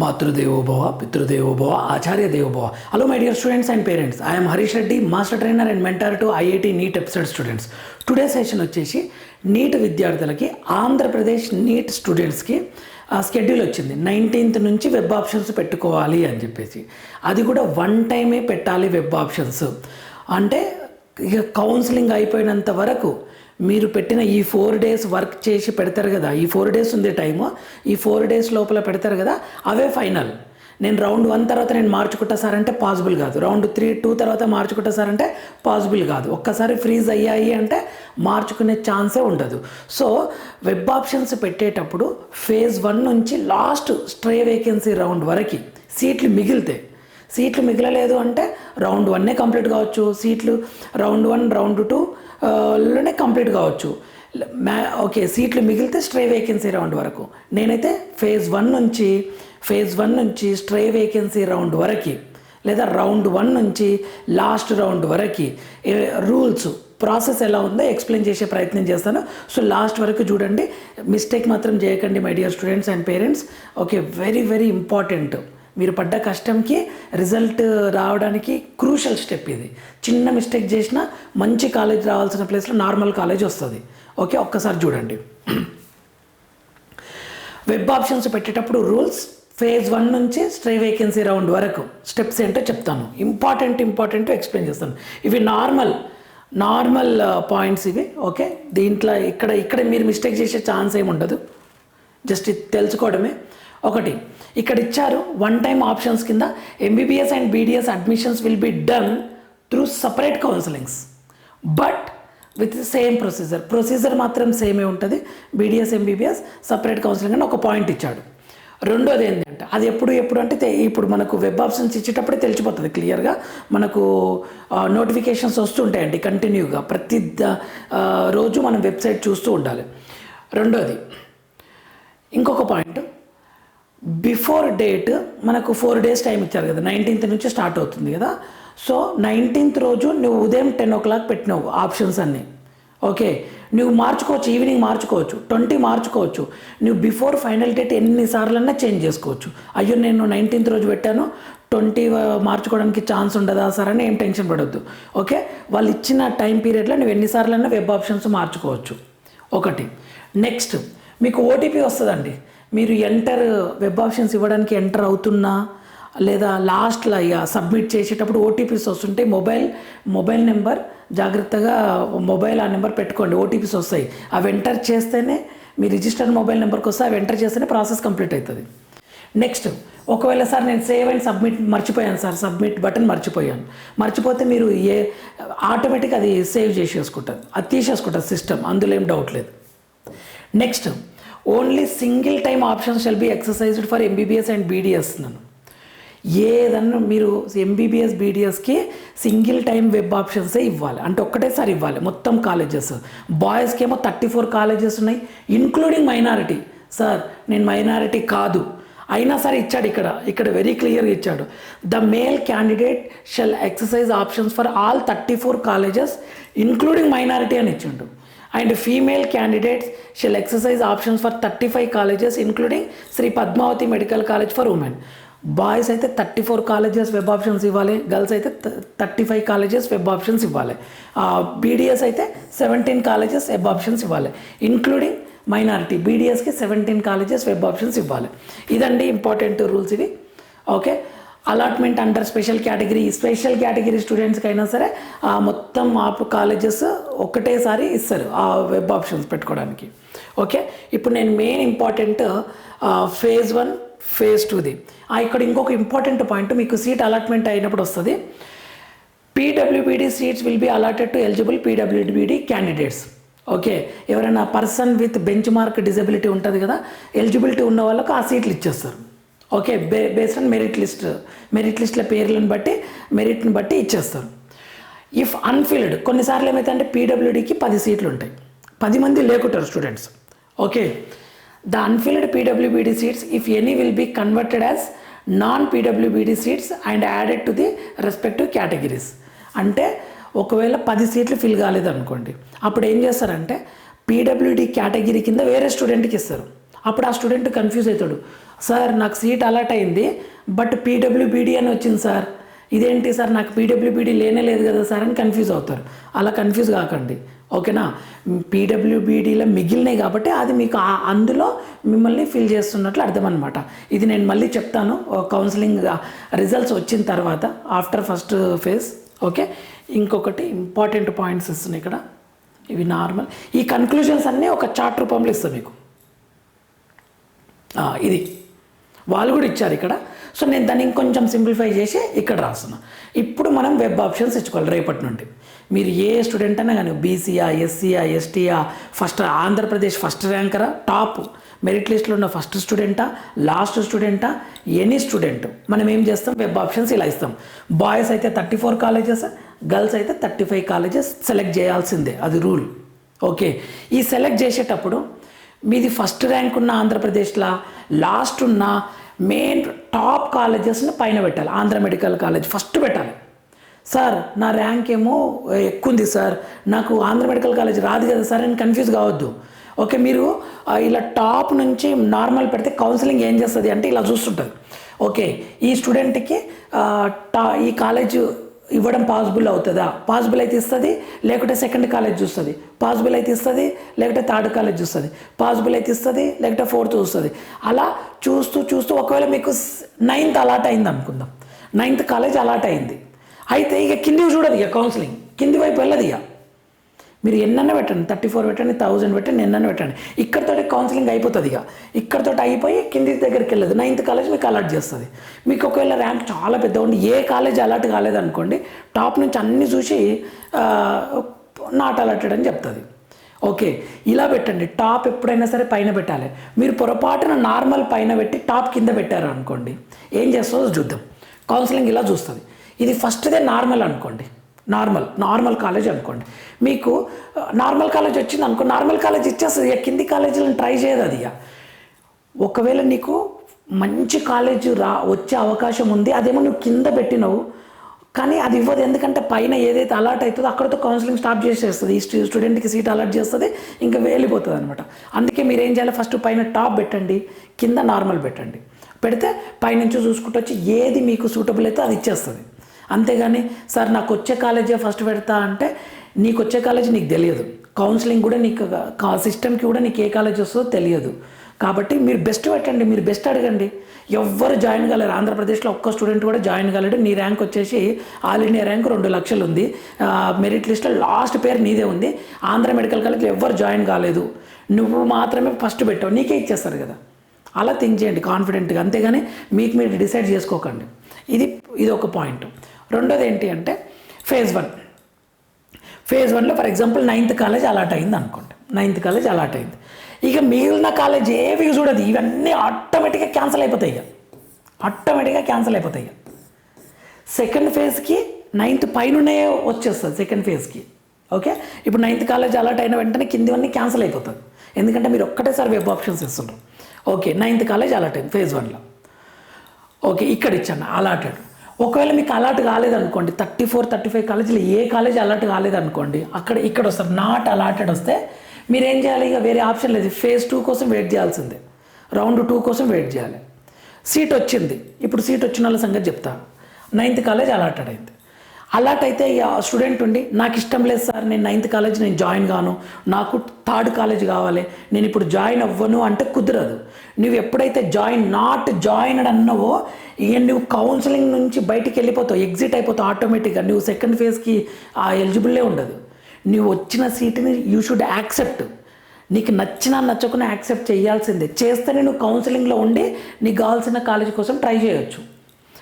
మాతృదేవోభవ పితృదేవోభవ ఆచార్య దేవోభవ hello my dear students and parents I'm Harish Reddy master trainer and mentor to IIT NEET episode students today session వచ్చేసి NEET విద్యార్థులకి Andhra Pradesh NEET స్టూడెంట్స్కి schedule వచ్చింది. Nineteenth నుంచి వెబ్ ఆప్షన్స్ పెట్టుకోవాలి అని చెప్పేసి. అది కూడా వన్ టైమే పెట్టాలి వెబ్ ఆప్షన్స్ అంటే ఇక కౌన్సిలింగ్ అయిపోయినంత వరకు మీరు పెట్టిన ఈ ఫోర్ డేస్ వర్క్ చేసి పెడతారు కదా ఈ ఫోర్ డేస్ ఉంది టైము ఈ ఫోర్ డేస్ లోపల పెడతారు కదా అవే ఫైనల్ నేను రౌండ్ వన్ తర్వాత నేను మార్చుకుంటా సార్ అంటే పాసిబుల్ కాదు. రౌండ్ త్రీ టూ తర్వాత మార్చుకుంటా సార్ అంటే పాసిబుల్ కాదు. ఒక్కసారి ఫ్రీజ్ అయ్యాయి అంటే మార్చుకునే ఛాన్సే ఉండదు. సో వెబ్ ఆప్షన్స్ పెట్టేటప్పుడు ఫేజ్ వన్ నుంచి లాస్ట్ స్ట్రే వేకెన్సీ రౌండ్ వరకు సీట్లు మిగిలితే సీట్లు మిగలలేదు అంటే రౌండ్ వన్నే కంప్లీట్ కావచ్చు. సీట్లు రౌండ్ వన్ రౌండ్ టూ లోనే కంప్లీట్ కావచ్చు. మ్యా ఓకే సీట్లు మిగిలితే స్ట్రే వేకెన్సీ రౌండ్ వరకు. నేనైతే ఫేజ్ వన్ నుంచి ఫేజ్ వన్ నుంచి స్ట్రే వేకెన్సీ రౌండ్ వరకు లేదా రౌండ్ వన్ నుంచి లాస్ట్ రౌండ్ వరకు. రూల్స్ ప్రాసెస్ ఎలా ఉందో ఎక్స్ప్లెయిన్ చేసే ప్రయత్నం చేస్తాను. సో లాస్ట్ వరకు చూడండి. మిస్టేక్ మాత్రం చేయకండి my dear students and parents. Okay very very important. మీరు పడ్డ కష్టంకి రిజల్ట్ రావడానికి క్రూషల్ స్టెప్ ఇది. చిన్న మిస్టేక్ చేసినా మంచి కాలేజ్ రావాల్సిన ప్లేస్లో నార్మల్ కాలేజ్ వస్తుంది. ఓకే ఒక్కసారి చూడండి. వెబ్ ఆప్షన్స్ పెట్టేటప్పుడు రూల్స్ ఫేజ్ వన్ నుంచి స్ట్రే వేకెన్సీ రౌండ్ వరకు. స్టెప్స్ ఏంటో చెప్తాను. ఇంపార్టెంట్ ఇంపార్టెంట్ ఎక్స్ప్లెయిన్ చేస్తాను. ఇవి నార్మల్ నార్మల్ పాయింట్స్ ఇవి. ఓకే దీంట్లో ఇక్కడ ఇక్కడ మీరు మిస్టేక్ చేసే ఛాన్స్ ఏమి ఉండదు జస్ట్ ఇది తెలుసుకోవడమే. ఒకటి ఇక్కడ ఇచ్చారు వన్ టైం ఆప్షన్స్ కింద MBBS and BDS admissions will be done through separate counsellings but with same procedure procedure మాత్రం సేమే ఉంటుంది. బీడిఎస్ ఎంబీబీఎస్ సపరేట్ కౌన్సిలింగ్ అని ఒక పాయింట్ ఇచ్చాడు. రెండోది ఏంటంటే అది ఎప్పుడు ఎప్పుడు అంటే ఇప్పుడు మనకు వెబ్ ఆప్షన్స్ ఇచ్చేటప్పుడే తెలిసిపోతుంది క్లియర్గా మనకు నోటిఫికేషన్స్ వస్తుంటాయండి కంటిన్యూగా ప్రతి రోజు మనం వెబ్సైట్ చూస్తూ ఉండాలి. రెండోది ఇంకొక పాయింట్ బిఫోర్ డేట్ మనకు ఫోర్ డేస్ టైం ఇచ్చారు కదా నైన్టీన్త్ నుంచి స్టార్ట్ అవుతుంది కదా. సో నైన్టీన్త్ రోజు నువ్వు ఉదయం టెన్ ఓ క్లాక్ పెట్టినావు ఆప్షన్స్ అన్నీ. ఓకే నువ్వు మార్చుకోవచ్చు ఈవినింగ్ మార్చుకోవచ్చు ట్వంటీ మార్చుకోవచ్చు నువ్వు బిఫోర్ ఫైనల్ డేట్ ఎన్నిసార్లన్నా చేంజ్ చేసుకోవచ్చు. అయ్యో నేను నైన్టీన్త్ రోజు పెట్టాను ట్వంటీ మార్చుకోవడానికి ఛాన్స్ ఉండదా సార్ అని ఏం టెన్షన్ పడవద్దు ఓకే వాళ్ళు ఇచ్చిన టైం పీరియడ్లో నువ్వు ఎన్నిసార్లన్నా వెబ్ ఆప్షన్స్ మార్చుకోవచ్చు. ఒకటి నెక్స్ట్ మీకు ఓటీపీ వస్తుందండి. మీరు ఎంటర్ వెబ్ ఆప్షన్స్ ఇవ్వడానికి ఎంటర్ అవుతున్నా లేదా లాస్ట్లో ఇక సబ్మిట్ చేసేటప్పుడు ఓటీపీస్ వస్తుంటే మొబైల్ మొబైల్ నెంబర్ జాగ్రత్తగా మొబైల్ ఆ నెంబర్ పెట్టుకోండి ఓటీపీస్ వస్తాయి. అవి ఎంటర్ చేస్తేనే మీ రిజిస్టర్డ్ మొబైల్ నెంబర్కి వస్తే అవి ఎంటర్ చేస్తేనే ప్రాసెస్ కంప్లీట్ అవుతుంది. నెక్స్ట్ ఒకవేళ సార్ నేను సేవ్ అండ్ సబ్మిట్ మర్చిపోయాను సార్ సబ్మిట్ బటన్ మర్చిపోయాను. మర్చిపోతే మీరు ఏ ఆటోమేటిక్ అది సేవ్ చేసేసుకుంటుంది అది తీసేసుకుంటుంది సిస్టమ్ అందులో ఏం డౌట్ లేదు. Next only single time options shall be exercised for MBBS and BDS నన్ను. ఏదన్నా మీరు ఎంబీబీఎస్ బీడిఎస్కి సింగిల్ టైం వెబ్ ఆప్షన్సే ఇవ్వాలి. అంటే ఒక్కటేసారి ఇవ్వాలి. మొత్తం కాలేజెస్ బాయ్స్కి ఏమో థర్టీ ఫోర్ కాలేజెస్ ఉన్నాయి ఇన్క్లూడింగ్ మైనారిటీ సార్ నేను మైనారిటీ కాదు. అయినా సరే ఇచ్చాడు ఇక్కడ. ఇక్కడ వెరీ క్లియర్గా ఇచ్చాడు. The male candidate shall exercise options for all thirty four colleges including minority అని ఇచ్చిండు. And female candidates shall exercise options for thirty five colleges including Shri Padmavati medical college for women boys అయితే thirty four colleges web options ఇవ్వాలి. Girls అయితే thirty five colleges web options ఇవ్వాలి. BDS అయితే seventeen colleges web options ఇవ్వాలి. Including minority బీడిఎస్కి seventeen colleges web options ఇవ్వాలి. ఇదండి important rules ఇవి. Okay allotment under special category special category స్టూడెంట్స్కి అయినా సరే ఆ మొత్తం ఆప్ కాలేజెస్ ఒకటేసారి ఇస్తారు ఆ వెబ్ ఆప్షన్స్ పెట్టుకోవడానికి. ఓకే? ఇప్పుడు నేను main important phase one phase టూది. ఇక్కడ ఇంకొక ఇంపార్టెంట్ పాయింట్ మీకు సీట్ అలాట్మెంట్ అయినప్పుడు వస్తుంది. PWBD seats will be allotted to eligible PWBD candidates. Okay? ఎవరైనా person with benchmark disability ఉంటుంది కదా ఎలిజిబిలిటీ ఉన్న వాళ్ళకు ఆ సీట్లు ఇచ్చేస్తారు. Okay bay based on merit list merit లిస్ట్ల పేర్లను బట్టి మెరిట్ని బట్టి ఇచ్చేస్తారు. ఇఫ్ అన్ఫిల్డ్ కొన్నిసార్లు ఏమైతే పీడబ్ల్యూడీకి పది సీట్లు ఉంటాయి పది మంది లేకుంటారు students okay the unfilled PWBD seats if any will be converted as non PWBD seats and added to the respective categories అంటే ఒకవేళ పది సీట్లు ఫిల్ కాలేదనుకోండి అప్పుడు ఏం చేస్తారంటే పీడబ్ల్యూడీ కేటగిరీ కింద వేరే స్టూడెంట్కి ఇస్తారు. అప్పుడు ఆ స్టూడెంట్ కన్ఫ్యూజ్ అవుతాడు. సార్ నాకు సీట్ అలాట్ అయింది బట్ పీడబ్ల్యూబీడీ అని వచ్చింది సార్. ఇదేంటి సార్ నాకు పీడబ్ల్యూబీడీ లేనే లేదు కదా సార్ అని కన్ఫ్యూజ్ అవుతారు. అలా కన్ఫ్యూజ్ కాకండి. ఓకేనా? పీడబ్ల్యూబీడీలో మిగిలినాయి కాబట్టి అది మీకు అందులో మిమ్మల్ని ఫిల్ చేస్తున్నట్లు అర్థం అనమాట ఇది నేను మళ్ళీ చెప్తాను. కౌన్సిలింగ్ రిజల్ట్స్ వచ్చిన తర్వాత ఆఫ్టర్ ఫస్ట్ ఫేజ్ ఓకే? ఇంకొకటి ఇంపార్టెంట్ పాయింట్స్ ఇస్తున్నాయి ఇక్కడ. ఇవి నార్మల్. ఈ కన్క్లూజన్స్ అన్నీ ఒక చార్ట్ రూపంలో ఇస్తాను మీకు. ఇది. వాళ్ళు కూడా ఇచ్చారు ఇక్కడ. సో నేను దాన్ని ఇంకొంచెం సింప్లిఫై చేసి ఇక్కడ రాస్తున్నా. ఇప్పుడు మనం వెబ్ ఆప్షన్స్ ఇచ్చుకోవాలి రేపటి నుండి. మీరు ఏ స్టూడెంట్ అయినా కానీ బీసీఆ ఎస్సీఆ ఎస్టీఆ ఫస్ట్ ఆంధ్రప్రదేశ్ ఫస్ట్ ర్యాంకరా? టాప్. మెరిట్ లిస్ట్లో ఉన్న ఫస్ట్ స్టూడెంటా? లాస్ట్ స్టూడెంటా? Any student. మనం ఏం చేస్తాం? వెబ్ ఆప్షన్స్ ఇలా ఇస్తాం. బాయ్స్ అయితే థర్టీ ఫోర్ కాలేజెస్ గర్ల్స్ అయితే థర్టీ ఫైవ్ కాలేజెస్ సెలెక్ట్ చేయాల్సిందే. అది రూల్. ఓకే. ఈ సెలెక్ట్ చేసేటప్పుడు మీది ఫస్ట్ ర్యాంక్ ఉన్న ఆంధ్రప్రదేశ్లో? లాస్ట్ ఉన్న మెయిన్ టాప్ కాలేజెస్ని పైన పెట్టాలి. ఆంధ్ర మెడికల్ కాలేజ్ ఫస్ట్ పెట్టాలి. సార్ నా ర్యాంక్ ఏమో ఎక్కువ ఉంది సార్. నాకు ఆంధ్ర మెడికల్ కాలేజ్ రాదు కదా సార్ అని కన్ఫ్యూజ్ కావద్దు. ఓకే మీరు ఇలా టాప్ నుంచి నార్మల్ పెడితే కౌన్సిలింగ్ ఏం చేస్తుంది అంటే ఇలా చూస్తుంటుంది ఓకే ఈ స్టూడెంట్కి టా ఈ కాలేజ్ ఇవ్వడం పాసిబుల్ అవుతుందా? పాసిబుల్ అయితే ఇస్తుంది లేకుంటే సెకండ్ కాలేజ్ చూస్తుంది. పాసిబుల్ అయితే ఇస్తుంది లేకుంటే థర్డ్ కాలేజ్ చూస్తుంది. పాసిబుల్ అయితే ఇస్తుంది లేకుంటే ఫోర్త్ చూస్తుంది. అలా చూస్తూ చూస్తూ ఒకవేళ మీకు నైన్త్ అలాట్ అయింది అనుకుందాం. నైన్త్ కాలేజ్ అలాట్ అయింది. అయితే ఇక కిందివి చూడదు ఇక కౌన్సిలింగ్ కింది వైపు వెళ్ళదు ఇక. మీరు ఎన్నైనా పెట్టండి థర్టీ ఫోర్ పెట్టండి థౌజండ్ పెట్టండి ఎన్నైనా పెట్టండి. ఇక్కడతోటి కౌన్సిలింగ్ అయిపోతుంది ఇక. ఇక్కడతోటి అయిపోయి కింది దగ్గరికి వెళ్ళదు. నైన్త్ కాలేజ్ మీకు అలర్ట్ చేస్తుంది. మీకు ఒకవేళ ర్యాంక్ చాలా పెద్ద ఉండి ఏ కాలేజ్ అలర్ట్ కాలేదనుకోండి టాప్ నుంచి అన్ని చూసి నాట్ అలర్టెడ్ అని చెప్తుంది. ఓకే ఇలా పెట్టండి. టాప్ ఎప్పుడైనా సరే పైన పెట్టాలి. మీరు పొరపాటున నార్మల్ పైన పెట్టి టాప్ కింద పెట్టారు అనుకోండి ఏం చేస్తుందో చూద్దాం. కౌన్సిలింగ్ ఇలా చూస్తుంది. ఇది ఫస్ట్దే నార్మల్ అనుకోండి. నార్మల్ నార్మల్ కాలేజ్ అనుకోండి. మీకు నార్మల్ కాలేజ్ వచ్చింది అనుకో నార్మల్ కాలేజ్ ఇచ్చేస్తుంది. ఇక కింది కాలేజీలను ట్రై చేయదు అది ఇక. ఒకవేళ నీకు మంచి కాలేజ్ రా వచ్చే అవకాశం ఉంది అదేమో నువ్వు కింద పెట్టినవు కానీ అది ఇవ్వదు. ఎందుకంటే పైన ఏదైతే అలర్ట్ అవుతుందో అక్కడతో కౌన్సిలింగ్ స్టాప్ చేసేస్తుంది. ఈ స్టూడెంట్కి సీట్ అలర్ట్ చేస్తుంది ఇంకా వెళ్ళిపోతుంది అనమాట అందుకే మీరు ఏం చేయాలి? ఫస్ట్ పైన టాప్ పెట్టండి కింద నార్మల్ పెట్టండి. పెడితే పైనుంచి చూసుకుంటూ వచ్చి ఏది మీకు సూటబుల్ అయితే అది ఇచ్చేస్తుంది. అంతేగాని సార్ నాకు వచ్చే కాలేజే ఫస్ట్ పెడతా అంటే నీకు వచ్చే కాలేజ్ నీకు తెలియదు. కౌన్సిలింగ్ కూడా నీకు సిస్టమ్కి కూడా నీకు ఏ కాలేజ్ వస్తుందో తెలియదు. కాబట్టి మీరు బెస్ట్ పెట్టండి మీరు బెస్ట్ అడగండి. ఎవ్వరు జాయిన్ కాలేరు. ఆంధ్రప్రదేశ్లో ఒక్క స్టూడెంట్ కూడా జాయిన్ కాలేడు. నీ ర్యాంక్ వచ్చేసి ఆల్ ఇండియా ర్యాంక్ రెండు లక్షలు ఉంది. మెరిట్ లిస్ట్లో లాస్ట్ పేరు నీదే ఉంది. ఆంధ్ర మెడికల్ కాలేజ్లో ఎవ్వరు జాయిన్ కాలేదు. నువ్వు మాత్రమే ఫస్ట్ పెట్టావు. నీకే ఇచ్చేస్తారు కదా. అలా థింక్ చేయండి కాన్ఫిడెంట్గా. అంతేగాని మీకు మీరు డిసైడ్ చేసుకోకండి. ఇది ఇది ఒక పాయింట్. రెండోది ఏంటి అంటే ఫేజ్ వన్. ఫేజ్ వన్లో for example ninth college allot అయింది అనుకోండి. నైన్త్ కాలేజ్ అలాట్ అయింది. ఇక మిగిలిన కాలేజ్ ఏవి చూడదు. ఇవన్నీ ఆటోమేటిక్గా క్యాన్సిల్ అయిపోతాయి ఇక. ఆటోమేటిక్గా క్యాన్సిల్ అయిపోతాయి ఇక. సెకండ్ ఫేజ్కి నైన్త్ పైననే వచ్చేస్తుంది సెకండ్ ఫేజ్కి ఓకే ఇప్పుడు నైన్త్ కాలేజ్ అలాట్ అయిన వెంటనే కిందివన్నీ క్యాన్సిల్ అయిపోతుంది ఎందుకంటే మీరు ఒక్కటేసారి వెబ్ ఆప్షన్స్ ఇస్తున్నారు ఓకే నైన్త్ కాలేజ్ అలాట్ అయింది ఫేజ్ వన్లో ఓకే ఇక్కడ ఇచ్చాను అలాటెడ్ ఒకవేళ మీకు అలర్ట్ కాలేదనుకోండి థర్టీ ఫోర్ థర్టీ ఫైవ్ కాలేజీలో ఏ కాలేజ్ అలర్ట్ కాలేదనుకోండి అక్కడ ఇక్కడ వస్తారు. నాట్ అలాటెడ్ వస్తే మీరు ఏం చేయాలి? ఇక వేరే ఆప్షన్ లేదు. ఫేజ్ టూ కోసం వెయిట్ చేయాల్సిందే. రౌండ్ టూ కోసం వెయిట్ చేయాలి. సీట్ వచ్చింది. ఇప్పుడు సీట్ వచ్చిన వాళ్ళ సంగతి చెప్తాను నైన్త్ కాలేజ్ అలాటెడ్ అయింది. అలాట్ అయితే ఇక స్టూడెంట్ ఉండి నాకు ఇష్టం లేదు సార్ నేను నైన్త్ కాలేజ్ నేను జాయిన్ కాను నాకు థర్డ్ కాలేజ్ కావాలి. నేను ఇప్పుడు జాయిన్ అవ్వను అంటే కుదరదు. నువ్వు ఎప్పుడైతే జాయిన్ నాట్ జాయిన్డ్ అన్నావో ఇక నువ్వు కౌన్సిలింగ్ నుంచి బయటికి వెళ్ళిపోతావు ఎగ్జిట్ అయిపోతావు ఆటోమేటిక్గా నువ్వు సెకండ్ ఫేజ్కి ఆ ఎలిజిబుల్లే ఉండదు. నువ్వు వచ్చిన సీట్ని యూ షుడ్ యాక్సెప్ట్ నీకు నచ్చినా నచ్చకుండా యాక్సెప్ట్ చేయాల్సిందే. చేస్తేనే నువ్వు కౌన్సిలింగ్లో ఉండి నీకు కావాల్సిన కాలేజ్ కోసం ట్రై చేయొచ్చు.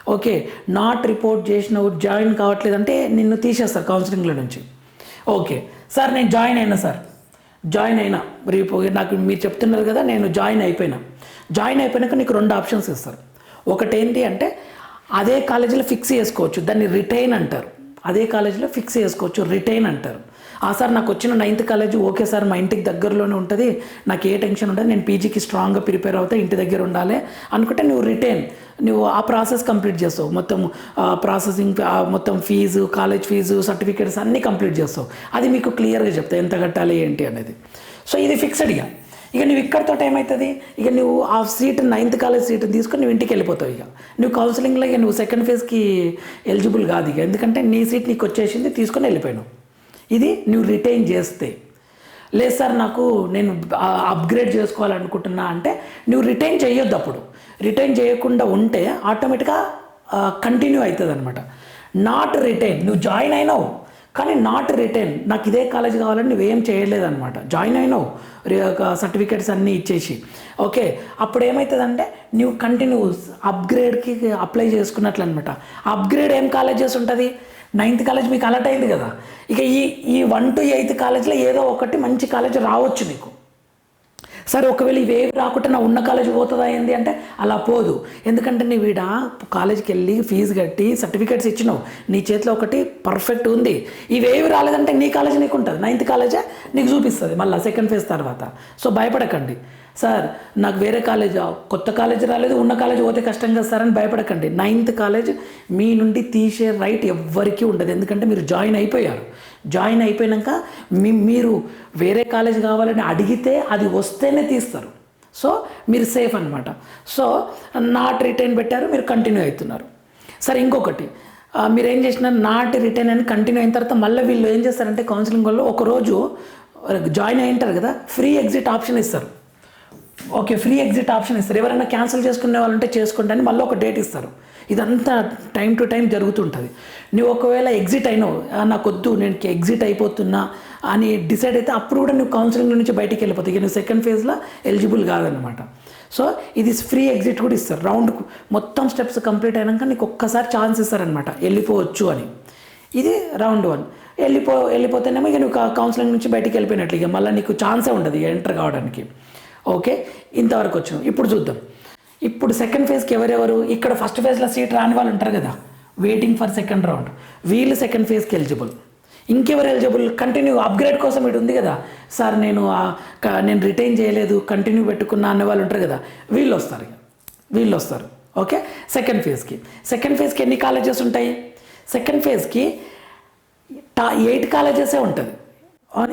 ఓకే నాట్ రిపోర్ట్ చేసినవు జాయిన్ కావట్లేదు అంటే నిన్ను తీసేస్తారు కౌన్సిలింగ్లో నుంచి. ఓకే సార్ నేను జాయిన్ అయినా సార్. జాయిన్ అయినా. రేపు నాకు మీరు చెప్తున్నారు కదా నేను జాయిన్ అయిపోయినా. జాయిన్ అయిపోయినాక నీకు రెండు ఆప్షన్స్ ఇస్తారు. ఒకటేంటి అంటే అదే కాలేజీలో ఫిక్స్ చేసుకోవచ్చు దాన్ని రిటైన్ అంటారు. అదే కాలేజీలో ఫిక్స్ చేసుకోవచ్చు రిటైన్ అంటారు. ఆ సార్ నాకు వచ్చిన నైన్త్ కాలేజీ ఓకే సార్ మా ఇంటికి దగ్గరలోనే ఉంటుంది నాకు ఏ టెన్షన్ ఉండదు నేను పీజీకి స్ట్రాంగ్గా ప్రిపేర్ అవుతా ఇంటి దగ్గర ఉండాలి అనుకుంటే నువ్వు రిటైన్ నువ్వు ఆ ప్రాసెస్ కంప్లీట్ చేస్తావు. మొత్తం ప్రాసెసింగ్ మొత్తం ఫీజు కాలేజ్ ఫీజు సర్టిఫికేట్స్ అన్నీ కంప్లీట్ చేస్తావు. అది మీకు క్లియర్గా చెప్తా ఎంత కట్టాలి ఏంటి అనేది. సో ఇది ఫిక్స్డ్గా ఇక నువ్వు ఇక్కడతో ఏమవుతుంది ఇక నువ్వు ఆ సీట్ నైన్త్ కాలేజ్ సీట్ తీసుకొని నువ్వు ఇంటికి వెళ్ళిపోతావు ఇక. నువ్వు కౌన్సిలింగ్లో ఇక నువ్వు సెకండ్ ఫేజ్కి ఎలిజిబుల్ కాదు ఇక. ఎందుకంటే నీ సీట్ నీకు వచ్చేసింది తీసుకొని వెళ్ళిపోయాను. ఇది నువ్వు రిటైన్ చేస్తే. లేదు సార్ నాకు నేను అప్గ్రేడ్ చేసుకోవాలనుకుంటున్నా అంటే నువ్వు రిటైన్ చేయొద్దు అప్పుడు. రిటైన్ చేయకుండా ఉంటే ఆటోమేటిక్గా కంటిన్యూ అవుతుంది అనమాట నాట్ రిటైన్ నువ్వు జాయిన్ అయినావు. కానీ నాట్ రిటైన్ నాకు ఇదే కాలేజ్ కావాలని నువ్వేం చేయలేదనమాట జాయిన్ అయినావు. సర్టిఫికేట్స్ అన్నీ ఇచ్చేసి. ఓకే అప్పుడు ఏమవుతుందంటే నువ్వు కంటిన్యూస్ అప్గ్రేడ్కి అప్లై చేసుకున్నట్లు అనమాట అప్గ్రేడ్ ఏం కాలేజెస్ ఉంటుంది? నైన్త్ కాలేజ్ మీకు అలర్ట్ అయింది కదా. ఇక ఈ ఈ వన్ టు ఎయిత్ కాలేజ్లో ఏదో ఒకటి మంచి కాలేజ్ రావచ్చు నీకు. సరే ఒకవేళ ఇవేవి రాకుండా నా ఉన్న కాలేజ్ పోతుందా ఏంది? అంటే అలా పోదు. ఎందుకంటే నీ వీడ కాలేజ్కి వెళ్ళి ఫీజు కట్టి సర్టిఫికేట్స్ ఇచ్చినావు. నీ చేతిలో ఒకటి పర్ఫెక్ట్ ఉంది. ఇవేవి రాలేదంటే నీ కాలేజీ నీకు ఉంటుంది నైన్త్ కాలేజే నీకు చూపిస్తుంది. మళ్ళీ సెకండ్ ఫేజ్ తర్వాత. సో భయపడకండి. సార్ నాకు వేరే కాలేజ్ కొత్త కాలేజ్ రాలేదు ఉన్న కాలేజ్ పోతే కష్టం కదా సార్ అని భయపడకండి. నైన్త్ కాలేజ్ మీ నుండి తీసే రైట్ ఎవ్వరికీ ఉండదు. ఎందుకంటే మీరు జాయిన్ అయిపోయారు. జాయిన్ అయిపోయాక మీ మీరు వేరే కాలేజ్ కావాలని అడిగితే అది వస్తేనే తీస్తారు. సో మీరు సేఫ్ అనమాట సో నాట్ రిటైన్ పెట్టారు మీరు కంటిన్యూ అవుతున్నారు. సరే ఇంకొకటి. మీరు ఏం చేసినా నాట్ రిటైన్ అని కంటిన్యూ అయిన తర్వాత మళ్ళీ వీళ్ళు ఏం చేస్తారంటే కౌన్సిలింగ్ వాళ్ళు ఒకరోజు జాయిన్ అయి ఉంటారు కదా ఫ్రీ ఎగ్జిట్ ఆప్షన్ ఇస్తారు. ఓకే ఫ్రీ ఎగ్జిట్ ఆప్షన్ ఇస్తారు. ఎవరైనా క్యాన్సిల్ చేసుకునే వాళ్ళంటే ఉంటే అని మళ్ళీ ఒక డేట్ ఇస్తారు. ఇదంతా టైం టు టైం జరుగుతుంటుంది. నువ్వు ఒకవేళ ఎగ్జిట్ అయినావు "ఆ, నాకు వద్దు నేను ఎగ్జిట్ అయిపోతున్నా అని డిసైడ్ అయితే అప్పుడు కూడా నువ్వు కౌన్సిలింగ్ నుంచి బయటికి వెళ్ళిపోతావు. ఇక నువ్వు సెకండ్ ఫేజ్లో ఎలిజిబుల్ కాదనమాట సో ఇది ఫ్రీ ఎగ్జిట్ కూడా ఇస్తారు. రౌండ్ మొత్తం స్టెప్స్ కంప్లీట్ అయినాక నీకు ఒక్కసారి ఛాన్స్ ఇస్తారనమాట వెళ్ళిపోవచ్చు అని. ఇది రౌండ్ వన్. వెళ్ళిపో వెళ్ళిపోతేనేమో ఇక నువ్వు కౌన్సిలింగ్ నుంచి బయటికి వెళ్ళిపోయినట్లు. ఇక మళ్ళీ నీకు ఛాన్సే ఉండదు ఇక ఎంటర్ కావడానికి. ఓకే ఇంతవరకు వచ్చాం. ఇప్పుడు చూద్దాం. ఇప్పుడు సెకండ్ ఫేజ్కి ఎవరెవరు? ఇక్కడ ఫస్ట్ ఫేజ్లో సీట్ రాని వాళ్ళు ఉంటారు కదా. వెయిటింగ్ ఫర్ సెకండ్ రౌండ్ వీళ్ళు సెకండ్ ఫేజ్కి ఎలిజిబుల్ ఇంకెవరు ఎలిజిబుల్ కంటిన్యూ అప్గ్రేడ్ కోసం ఇటు ఉంది కదా. సార్ నేను నేను రిటైన్ చేయలేదు కంటిన్యూ పెట్టుకున్నా అనే వాళ్ళు ఉంటారు కదా. వీళ్ళు వస్తారు వీళ్ళు వస్తారు. ఓకే? సెకండ్ ఫేజ్కి సెకండ్ ఫేజ్కి ఎన్ని కాలేజెస్ ఉంటాయి? సెకండ్ ఫేజ్కి టా ఎయిట్ కాలేజెసే ఉంటుంది.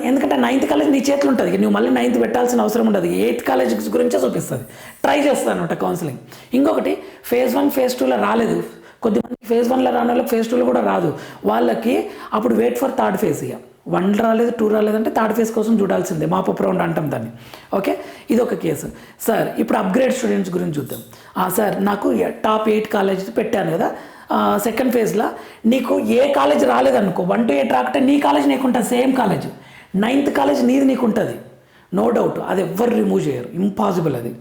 ఎందుకంటే నైన్త్ కాలేజ్ నీ చేతులు ఉంటుంది. నువ్వు మళ్ళీ నైన్త్ పెట్టాల్సిన అవసరం ఉండదు. ఎయిత్ కాలేజ్ గురించే చూపిస్తుంది. ట్రై చేస్తాను అనమాట కౌన్సిలింగ్ ఇంకొకటి ఫేజ్ వన్ ఫేజ్ టూలో రాలేదు. కొద్దిమంది ఫేజ్ వన్లో రాని వాళ్ళకి ఫేజ్ టూలో కూడా రాదు. వాళ్ళకి అప్పుడు వెయిట్ ఫర్ థర్డ్ ఫేజ్ ఇక. వన్ రాలేదు టూ రాలేదంటే థర్డ్ ఫేజ్ కోసం చూడాల్సిందే. మా రౌండ్ అంటాం దాన్ని. ఓకే ఇది ఒక కేసు సార్ ఇప్పుడు అప్గ్రేడ్ స్టూడెంట్స్ గురించి చూద్దాం. సార్ నాకు టాప్ ఎయిట్ కాలేజ్ పెట్టాను కదా. సెకండ్ ఫేజ్లో నీకు ఏ కాలేజ్ రాలేదనుకో వన్ టు ఎయిట్ రాకుంటే నీ కాలేజ్ నీకుంటా సేమ్ కాలేజ్ నైన్త్ కాలేజ్ నీది నీకు ఉంటుంది నో డౌట్ అది ఎవ్వరు రిమూవ్ చేయరు. ఇంపాసిబుల్ అది.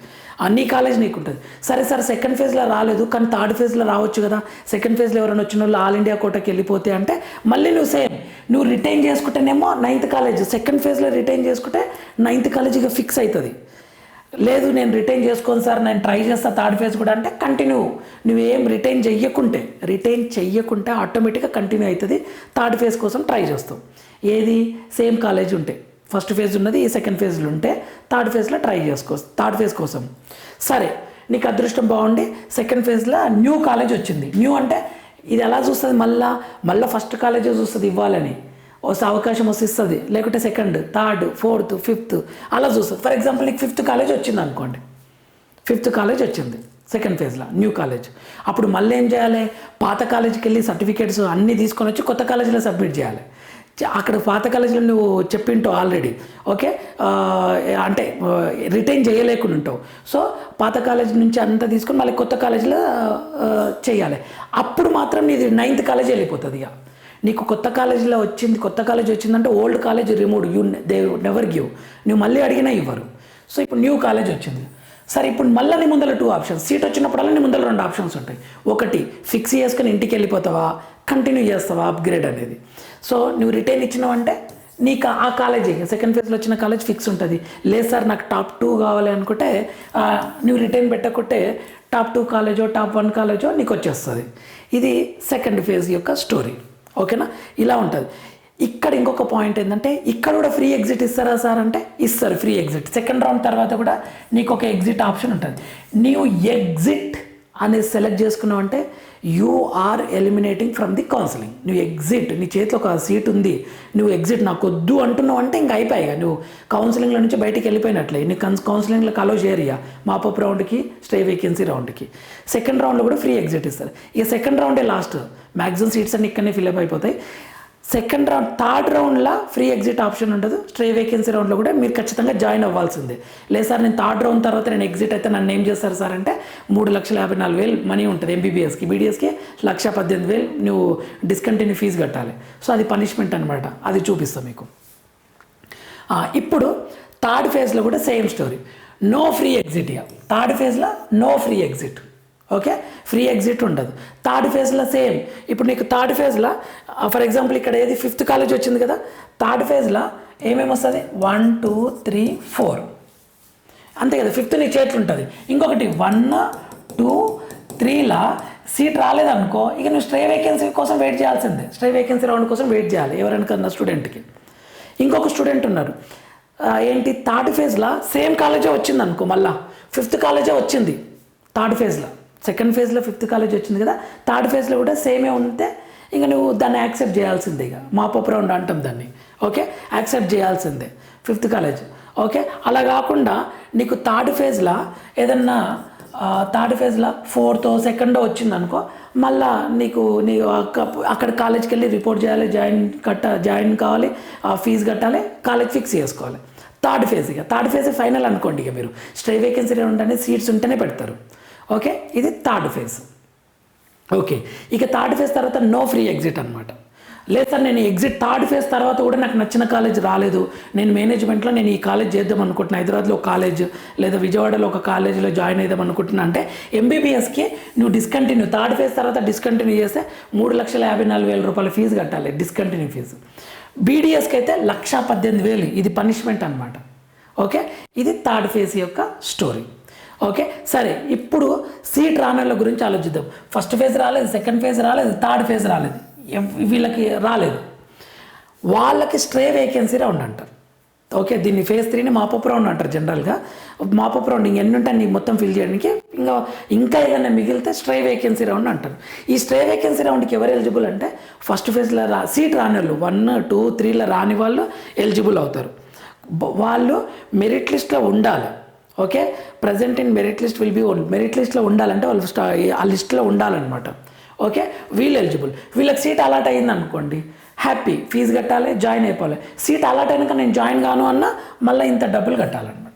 అన్ని కాలేజ్ నీకు ఉంటుంది సరే సరే సెకండ్ ఫేజ్లో రాలేదు. కానీ థర్డ్ ఫేజ్లో రావచ్చు కదా. సెకండ్ ఫేజ్లో ఎవరైనా వచ్చిన వాళ్ళు ఆల్ ఇండియా కోటకి వెళ్ళిపోతే అంటే మళ్ళీ నువ్వు సేమ్ నువ్వు రిటైన్ చేసుకుంటేనేమో నైన్త్ కాలేజ్ సెకండ్ ఫేజ్లో రిటైన్ చేసుకుంటే నైన్త్ కాలేజ్ ఇక ఫిక్స్ అవుతుంది లేదు నేను రిటైన్ చేసుకోను సార్ నేను ట్రై చేస్తా థర్డ్ ఫేజ్ కూడా అంటే కంటిన్యూ నువ్వేం రిటైన్ చెయ్యకుంటే రిటైన్ చెయ్యకుంటే ఆటోమేటిక్గా కంటిన్యూ అవుతుంది థర్డ్ ఫేజ్ కోసం ట్రై చేస్తాం. ఏది? సేమ్ కాలేజ్ ఉంటే. ఫస్ట్ ఫేజ్ ఉన్నది ఈ సెకండ్ ఫేజ్లో ఉంటే థర్డ్ ఫేజ్లో ట్రై చేసుకో థర్డ్ ఫేజ్ కోసం. సరే నీకు అదృష్టం బాగుండి సెకండ్ ఫేజ్లో న్యూ కాలేజ్ వచ్చింది. న్యూ అంటే ఇది ఎలా చూస్తుంది? మళ్ళా మళ్ళీ ఫస్ట్ కాలేజే చూస్తుంది ఇవ్వాలని. వస్తే అవకాశం వస్తే ఇస్తుంది. లేకుంటే సెకండ్ థర్డ్ ఫోర్త్ ఫిఫ్త్ అలా చూస్తుంది. ఫర్ ఎగ్జాంపుల్ నీకు ఫిఫ్త్ కాలేజ్ వచ్చింది అనుకోండి. ఫిఫ్త్ కాలేజ్ వచ్చింది. సెకండ్ ఫేజ్లో న్యూ కాలేజ్ అప్పుడు మళ్ళీ ఏం చేయాలి? పాత కాలేజీకి వెళ్ళి సర్టిఫికేట్స్ అన్నీ తీసుకొని వచ్చి కొత్త కాలేజీలో సబ్మిట్ చేయాలి. అక్కడ పాత కాలేజీలో నువ్వు చెప్పింటావు ఆల్రెడీ ఓకే అంటే రిటైన్ చేయలేకుండా ఉంటావు. సో పాత కాలేజ్ నుంచి అంతా తీసుకొని మళ్ళీ కొత్త కాలేజీలో చేయాలి. అప్పుడు మాత్రం నీది నైన్త్ కాలేజ్ వెళ్ళిపోతుంది ఇక. నీకు కొత్త కాలేజీలో వచ్చింది కొత్త కాలేజ్ వచ్చిందంటే old college remove you they never give నువ్వు మళ్ళీ అడిగినా ఇవ్వరు. సో ఇప్పుడు న్యూ కాలేజ్ వచ్చింది. సరే ఇప్పుడు మళ్ళీ నీ ముందర టూ ఆప్షన్స్ సీట్ వచ్చినప్పుడల్లా నీ ముందర రెండు ఆప్షన్స్ ఉంటాయి. ఒకటి ఫిక్స్ చేసుకుని ఇంటికి వెళ్ళిపోతావా? కంటిన్యూ చేస్తావా? అప్గ్రేడ్ అనేది. సో నువ్వు రిటైన్ ఇచ్చినావంటే నీకు ఆ కాలేజ్ సెకండ్ ఫేజ్లో వచ్చిన కాలేజ్ ఫిక్స్ ఉంటుంది. లేదు సార్ నాకు టాప్ టూ కావాలి అనుకుంటే నువ్వు రిటైన్ పెట్టకుంటే టాప్ టూ కాలేజో టాప్ వన్ కాలేజో నీకు వచ్చేస్తుంది. ఇది సెకండ్ ఫేజ్ యొక్క స్టోరీ ఓకేనా? ఇలా ఉంటుంది. ఇక్కడ ఇంకొక పాయింట్ ఏంటంటే ఇక్కడ కూడా ఫ్రీ ఎగ్జిట్ ఇస్తారా సార్ అంటే ఇస్తారు ఫ్రీ ఎగ్జిట్ సెకండ్ రౌండ్ తర్వాత కూడా నీకు ఒక ఎగ్జిట్ ఆప్షన్ ఉంటుంది. నీవు ఎగ్జిట్ అనేది సెలెక్ట్ చేసుకున్నావు అంటే you are eliminating from the counselling నువ్వు ఎగ్జిట్ నీ చేతిలో ఒక సీట్ ఉంది. నువ్వు ఎగ్జిట్ నాకు వద్దు అంటున్నావు అంటే ఇంకా అయిపోయాయి నువ్వు కౌన్సిలింగ్లో నుంచి బయటికి వెళ్ళిపోయినట్లే. నీ కన్స్ కౌన్సిలింగ్లో కలో చేయరియా మాపప్ రౌండ్కి స్టే వేకెన్సీ రౌండ్కి సెకండ్ రౌండ్లో కూడా ఫ్రీ ఎగ్జిట్ ఇస్తారు. ఇక సెకండ్ రౌండే లాస్ట్ మ్యాక్సిమం సీట్స్ అన్ని ఇక్కడనే ఫిల్అప్ అయిపోతాయి. సెకండ్ రౌండ్ థర్డ్ రౌండ్లో ఫ్రీ ఎగ్జిట్ ఆప్షన్ ఉండదు స్ట్రే వేకెన్సీ రౌండ్లో కూడా మీరు ఖచ్చితంగా జాయిన్ అవ్వాల్సిందే. లేదు సార్ నేను థర్డ్ రౌండ్ తర్వాత నేను ఎగ్జిట్ అయితే నన్ను ఏం చేస్తారు సార్ అంటే మూడు లక్షల యాభై నాలుగు వేలు మనీ ఉంటుంది ఎంబీబీఎస్కి బీడీఎస్కి లక్ష పద్దెనిమిది వేలు నువ్వు డిస్కంటిన్యూ ఫీజు కట్టాలి. సో అది పనిష్మెంట్ అనమాట అది చూపిస్తాం మీకు. ఇప్పుడు థర్డ్ ఫేజ్లో కూడా same story no free exit ఇక. థర్డ్ ఫేజ్లో no free exit okay? Free exit ఉండదు. థర్డ్ ఫేజ్లో సేమ్ ఇప్పుడు నీకు థర్డ్ ఫేజ్లో ఫర్ ఎగ్జాంపుల్ ఇక్కడ ఏది ఫిఫ్త్ కాలేజ్ వచ్చింది కదా థర్డ్ ఫేజ్లో ఏమేమి వస్తుంది? వన్ టూ త్రీ ఫోర్ అంతే కదా ఫిఫ్త్ నీ చేతులు ఉంటుంది. ఇంకొకటి వన్ టూ త్రీలా సీట్ రాలేదనుకో ఇక నువ్వు స్ట్రే వేకెన్సీ కోసం వెయిట్ చేయాల్సిందే. స్ట్రే వేకెన్సీ రౌండ్ కోసం వెయిట్ చేయాలి ఎవరైనా స్టూడెంట్కి ఇంకొక స్టూడెంట్ ఉన్నారు. ఏంటి? థర్డ్ ఫేజ్లో సేమ్ కాలేజే వచ్చింది అనుకో మళ్ళా ఫిఫ్త్ కాలేజే వచ్చింది థర్డ్ ఫేజ్లో సెకండ్ ఫేజ్లో ఫిఫ్త్ కాలేజ్ వచ్చింది కదా థర్డ్ ఫేజ్లో కూడా సేమే ఉంటే ఇంకా నువ్వు దాన్ని యాక్సెప్ట్ చేయాల్సిందే ఇక. మాపప్ రౌండ్ అంటాం దాన్ని. ఓకే? యాక్సెప్ట్ చేయాల్సిందే. Fifth college okay? అలా కాకుండా నీకు థర్డ్ ఫేజ్లో ఏదన్నా థర్డ్ ఫేజ్లో ఫోర్త్ సెకండో వచ్చిందనుకో మళ్ళా నీకు నీ అక్కడ కాలేజ్కి వెళ్ళి రిపోర్ట్ చేయాలి జాయిన్ కట్ట జాయిన్ కావాలి ఫీజు కట్టాలి కాలేజ్ ఫిక్స్ చేసుకోవాలి. థర్డ్ ఫేజ్ ఇక. థర్డ్ ఫేజ్ ఫైనల్ అనుకోండి ఇక మీరు. స్ట్రే వేకెన్సీ ఉంటేనే సీట్స్ ఉంటేనే పెడతారు. ఓకే? ఇది థర్డ్ ఫేజ్. ఓకే. ఇక థర్డ్ ఫేజ్ తర్వాత నో ఫ్రీ ఎగ్జిట్ అనమాట లేదు సార్ నేను ఎగ్జిట్ థర్డ్ ఫేజ్ తర్వాత కూడా నాకు నచ్చిన కాలేజ్ రాలేదు. నేను మేనేజ్మెంట్లో నేను ఈ కాలేజ్ చేద్దాం అనుకుంటున్నా. హైదరాబాద్లో ఒక కాలేజ్ లేదా విజయవాడలో ఒక కాలేజీలో జాయిన్ అయిదాం అనుకుంటున్నా. అంటే ఎంబీబీఎస్కి నువ్వు డిస్కంటిన్యూ థర్డ్ ఫేజ్ తర్వాత డిస్కంటిన్యూ చేస్తే మూడు లక్షల యాభై నాలుగు వేల రూపాయల ఫీజు కట్టాలి డిస్కంటిన్యూ ఫీజు బీడీఎస్కి అయితే లక్షా పద్దెనిమిది వేలు. ఇది పనిష్మెంట్ అనమాట ఓకే? ఇది థర్డ్ ఫేజ్ యొక్క స్టోరీ ఓకే? సరే ఇప్పుడు సీట్ రానోళ్ళ గురించి ఆలోచిద్దాం. ఫస్ట్ ఫేజ్ రాలేదు సెకండ్ ఫేజ్ రాలేదు థర్డ్ ఫేజ్ రాలేదు. వీళ్ళకి రాలేదు. వాళ్ళకి స్ట్రే వేకెన్సీ రౌండ్ అంటారు ఓకే దీన్ని ఫేజ్ త్రీని మాపప్ రౌండ్ అంటారు జనరల్గా మాపప్ రౌండ్ ఇంక ఎన్ని ఉంటాయి నీకు మొత్తం ఫిల్ చేయడానికి ఇంకా ఇంకా ఏదైనా మిగిలితే స్ట్రే వేకెన్సీ రౌండ్ అంటారు. ఈ స్ట్రే వేకెన్సీ రౌండ్కి ఎవరు ఎలిజిబుల్ అంటే ఫస్ట్ ఫేజ్లో రా సీట్ రాని వాళ్ళు వన్ టూ త్రీలో రాని వాళ్ళు ఎలిజిబుల్ అవుతారు. వాళ్ళు మెరిట్ లిస్ట్లో ఉండాలి. Okay? Present in merit list will be merit లిస్ట్లో ఉండాలంటే వాళ్ళు స్టా ఆ లిస్ట్లో ఉండాలన్నమాట. ఓకే? వీళ్ళు ఎలిజిబుల్ వీళ్ళకి సీట్ అలాట్ అయింది అనుకోండి హ్యాపీ ఫీజు కట్టాలి జాయిన్ అయిపోవాలి. సీట్ అలాట్ అయినాక నేను జాయిన్ కాను అన్నా మళ్ళీ ఇంత డబ్బులు కట్టాలన్నమాట.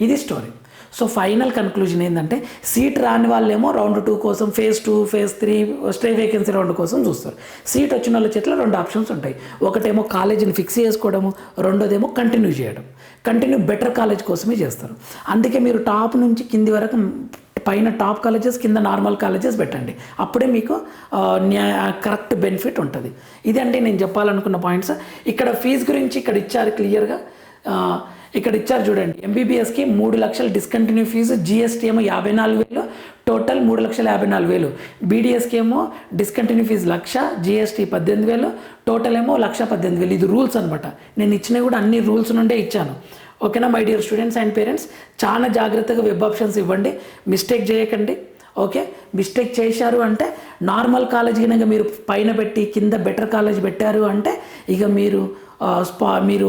ఇది స్టోరీ సో ఫైనల్ కన్క్లూజన్ ఏంటంటే సీట్ రాని వాళ్ళేమో రౌండ్ టూ కోసం phase two phase three stay vacancy round కోసం చూస్తారు. సీట్ వచ్చిన వాళ్ళ చేతిలో రెండు ఆప్షన్స్ ఉంటాయి. ఒకటేమో కాలేజీని ఫిక్స్ చేసుకోవడము రెండోదేమో కంటిన్యూ చేయడం. కంటిన్యూ బెటర్ కాలేజ్ కోసమే చేస్తారు. అందుకే మీరు టాప్ నుంచి కింది వరకు పైన టాప్ కాలేజెస్ కింద నార్మల్ కాలేజెస్ పెట్టండి. అప్పుడే మీకు కరెక్ట్ బెనిఫిట్ ఉంటుంది. ఇదండి నేను చెప్పాలనుకున్న పాయింట్స్. ఇక్కడ ఫీజు గురించి ఇక్కడ ఇచ్చారు క్లియర్గా. ఇక్కడ ఇచ్చారు చూడండి. ఎంబీబీఎస్కి మూడు లక్షల డిస్కంటిన్యూ ఫీజు జిఎస్టీ ఏమో యాభై నాలుగు వేలు టోటల్ మూడు లక్షల యాభై నాలుగు వేలు. బీడీఎస్కి ఏమో డిస్కంటిన్యూ ఫీజు లక్ష జిఎస్టీ పద్దెనిమిది వేలు టోటల్ ఏమో లక్ష పద్దెనిమిది వేలు. ఇది రూల్స్ అనమాట నేను ఇచ్చినవి కూడా అన్ని రూల్స్ నుండే ఇచ్చాను. ఓకేనా my dear students and parents చాలా జాగ్రత్తగా వెబ్ ఆప్షన్స్ ఇవ్వండి. మిస్టేక్ చేయకండి. ఓకే? మిస్టేక్ చేశారు అంటే నార్మల్ కాలేజ్ కనుక మీరు పైన పెట్టి కింద బెటర్ కాలేజ్ పెట్టారు అంటే ఇక మీరు స్పా మీరు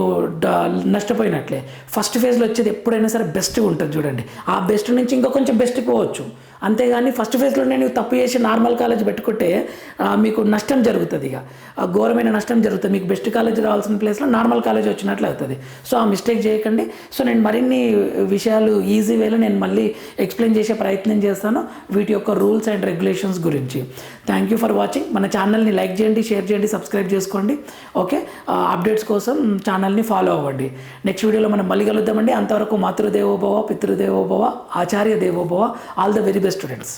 నష్టపోయినట్లే. ఫస్ట్ ఫేజ్లో వచ్చేది ఎప్పుడైనా సరే బెస్ట్గా ఉంటుంది చూడండి. ఆ బెస్ట్ నుంచి ఇంకా కొంచెం బెస్ట్ పోవచ్చు. అంతేగాని ఫస్ట్ ఫేజ్లోనే నేను తప్పు చేసి నార్మల్ కాలేజ్ పెట్టుకుంటే మీకు నష్టం జరుగుతుంది ఇక. ఆ, ఘోరమైన నష్టం జరుగుతుంది. మీకు బెస్ట్ కాలేజ్ రావాల్సిన ప్లేస్లో నార్మల్ కాలేజ్ వచ్చినట్లు అవుతుంది. సో ఆ మిస్టేక్ చేయకండి. సో నేను మరిన్ని విషయాలు ఈజీ వేలో నేను మళ్ళీ ఎక్స్ప్లెయిన్ చేసే ప్రయత్నం చేస్తాను. వీటి యొక్క రూల్స్ అండ్ రెగ్యులేషన్స్ గురించి. థ్యాంక్ యూ ఫర్ వాచింగ్ మన ఛానల్ని లైక్ చేయండి షేర్ చేయండి సబ్స్క్రైబ్ చేసుకోండి. ఓకే అప్డేట్స్ కోసం ఛానల్ని ఫాలో అవ్వండి. నెక్స్ట్ వీడియోలో మనం మళ్ళీ కలుద్దామండి. అంతవరకు మాతృదేవోభవ పితృదేవోభవ ఆచార్య దేవోభవ. All the very best students